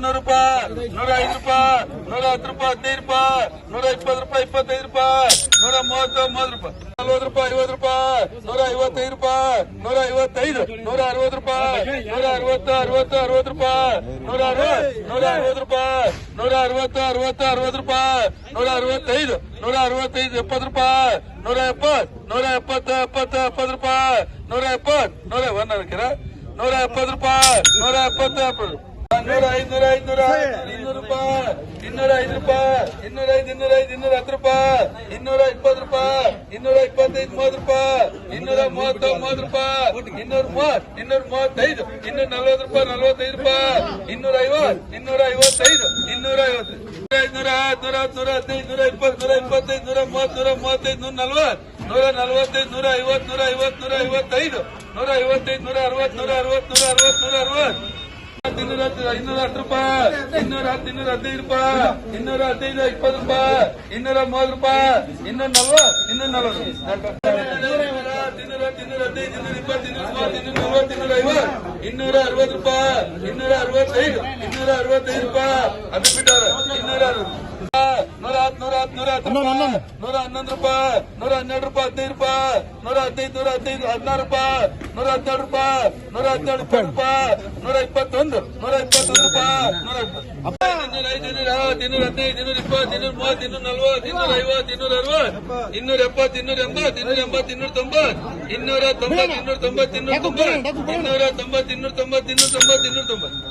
ನೂರು ರೂಪಾಯಿ ನೂರ ಐದು ರೂಪಾಯಿ ನೂರ ಹತ್ತು ರೂಪಾಯಿ ಹದಿನೈದು ರೂಪಾಯಿ ನೂರ ಇಪ್ಪತ್ತು ರೂಪಾಯಿ ಇಪ್ಪತ್ತೈದು ರೂಪಾಯಿ ನೂರ ಮೂವತ್ತು ಮೂವತ್ತು ರೂಪಾಯಿ ನಲ್ವತ್ತು ರೂಪಾಯಿ ಐವತ್ತು ರೂಪಾಯಿ ನೂರ ಐವತ್ತೈದು ರೂಪಾಯಿ ನೂರ ಐವತ್ತೈದು ನೂರ ಅರವತ್ತು ರೂಪಾಯಿ ನೂರ ಅರವತ್ತು ಅರವತ್ತು ಅರವತ್ತು ರೂಪಾಯಿ ನೂರ ಅರವತ್ತು ನೂರ ಅರವತ್ತು ರೂಪಾಯಿ ನೂರ ಅರವತ್ತು ಅರವತ್ತು ಅರವತ್ತು ರೂಪಾಯಿ ನೂರ ಅರವತ್ತೈದು ನೂರ ಅರವತ್ತೈದು ಎಪ್ಪತ್ತು ರೂಪಾಯಿ ನೂರ ಎಪ್ಪತ್ತು ನೂರ ಎಪ್ಪತ್ತು ಎಪ್ಪತ್ತು ಎಪ್ಪತ್ತು ರೂಪಾಯಿ ನೂರ ಎಪ್ಪತ್ತು ನೂರ ಒಂದ್ ನೂರ ಎಪ್ಪತ್ತು ರೂಪಾಯಿ ನೂರ ಎಪ್ಪತ್ತು ಎಪ್ಪತ್ತು ಇನ್ನೂರು ರೂಪಾಯಿ ಇನ್ನೂರ ಐದು ರೂಪಾಯಿ ಇನ್ನೂರ ಐದು ಇನ್ನೂರ ಐದು ಇನ್ನೂರ ಹತ್ತು ರೂಪಾಯಿ ಇನ್ನೂರ ಇಪ್ಪತ್ತು ರೂಪಾಯಿ ಇನ್ನೂರ ಇಪ್ಪತ್ತೈದು ಮೂವತ್ತು ರೂಪಾಯಿ ಇನ್ನೂರ ಮೂವತ್ತು ಮೂವತ್ತು ರೂಪಾಯಿ ಇನ್ನೂರ ಮೂವತ್ತು ಇನ್ನೂರ ಮೂವತ್ತೈದು ಇನ್ನೂರ ನಲ್ವತ್ತು ರೂಪಾಯಿ ನಲ್ವತ್ತೈದು ರೂಪಾಯಿ ಇನ್ನೂರ ಐವತ್ತು ಇನ್ನೂರ ಐವತ್ತೈದು ಇನ್ನೂರ ಐವತ್ತು ನೂರ ನೂರ ನೂರ ಹದಿನೈದು ನೂರ ಇಪ್ಪತ್ತು ನೂರ ಇಪ್ಪತ್ತೈದು ನೂರ ಮೂವತ್ತು ನೂರ ಮೂವತ್ತೈದು ನೂರ ನಲ್ವತ್ತು ನೂರ ನಲ್ವತ್ತೈದು ನೂರ ಐವತ್ತು ನೂರ ಐವತ್ತು ನೂರ ಐವತ್ತೈದು ನೂರ ಐವತ್ತೈದು ನೂರ ಅರವತ್ತು ನೂರ ಅರವತ್ತು ನೂರ ಅರವತ್ತು ನೂರ ಅರವತ್ತು ಇನ್ನೂರ ಹತ್ತು ಇನ್ನೂರ ಹತ್ತು ರೂಪಾಯಿ ಇನ್ನೂರ ಹತ್ತು ಇನ್ನೂರ ಹದಿನೈದು ರೂಪಾಯಿ ಇನ್ನೂರ ಹದಿನೈದು ಇಪ್ಪತ್ತು ರೂಪಾಯಿ ಇನ್ನೂರ ಮೂವತ್ತು ರೂಪಾಯಿ ಇನ್ನೂರ ನಲ್ವತ್ತು ಇನ್ನೂರ ನಲ್ವತ್ತು ಇನ್ನೂರ ಇನ್ನೂರ ಇನ್ನೂರ ಹದಿನೈದು ಇನ್ನೂರ ಇಪ್ಪತ್ತು ಇನ್ನೂರ ಮೂವತ್ತು ಇನ್ನೂರ ಇನ್ನೂರ ಇನ್ನೂರ ಅರವತ್ತು ರೂಪಾಯಿ ಇನ್ನೂರ ಅರವತ್ತೈದು ಇನ್ನೂರ ಅರವತ್ತೈದು ರೂಪಾಯಿ ಅದು ಬಿಟ್ಟಾರ ಇನ್ನೂರ ನೂರ ನೂರ ರೂಪಾಯಿ ಹನ್ನೊಂದು ರೂಪಾಯಿ ನೂರ ಹನ್ನೆರಡು ರೂಪಾಯಿ ಹದಿನೈದು ರೂಪಾಯಿ ನೂರ ಹದಿನೈದು ನೂರ ಹದಿನೈದು ಹದಿನಾರು ರೂಪಾಯಿ ನೂರ ಹದಿನೇಳು ರೂಪಾಯಿ ನೂರ ಹದಿನೇಳು ಇಪ್ಪತ್ತು ರೂಪಾಯಿ ನೂರ ಇಪ್ಪತ್ತೊಂದು ನೂರ ಇಪ್ಪತ್ತೊಂದು ರೂಪಾಯಿ ನೂರ ಇನ್ನೂರ ಐದು ಇನ್ನೂರ ಹತ್ತು ಇನ್ನೂರ ಹದಿನೈದು ಇನ್ನೂರ ಇಪ್ಪತ್ತು ಇನ್ನೂರ ಮೂವತ್ತು ಇನ್ನೂರ ನಲ್ವತ್ತು ಇನ್ನೂರ ಐವತ್ತು ಇನ್ನೂರ ಅರವತ್ತು ಇನ್ನೂರ ಎಪ್ಪತ್ತು ಇನ್ನೂರ ಎಂಬತ್ತು ಇನ್ನೂರ ಎಂಬತ್ತು ಇನ್ನೂರ ತೊಂಬತ್ತು ಇನ್ನೂರ ತೊಂಬತ್ತು ಇನ್ನೂರ ತೊಂಬತ್ತು ಇನ್ನೂರ ತೊಂಬತ್ತು ಇನ್ನೂರ ತೊಂಬತ್ತು ಇನ್ನೂರ ತೊಂಬತ್ತು ಇನ್ನೂರ ತೊಂಬತ್ತು ಇನ್ನೂರ ತೊಂಬತ್ತು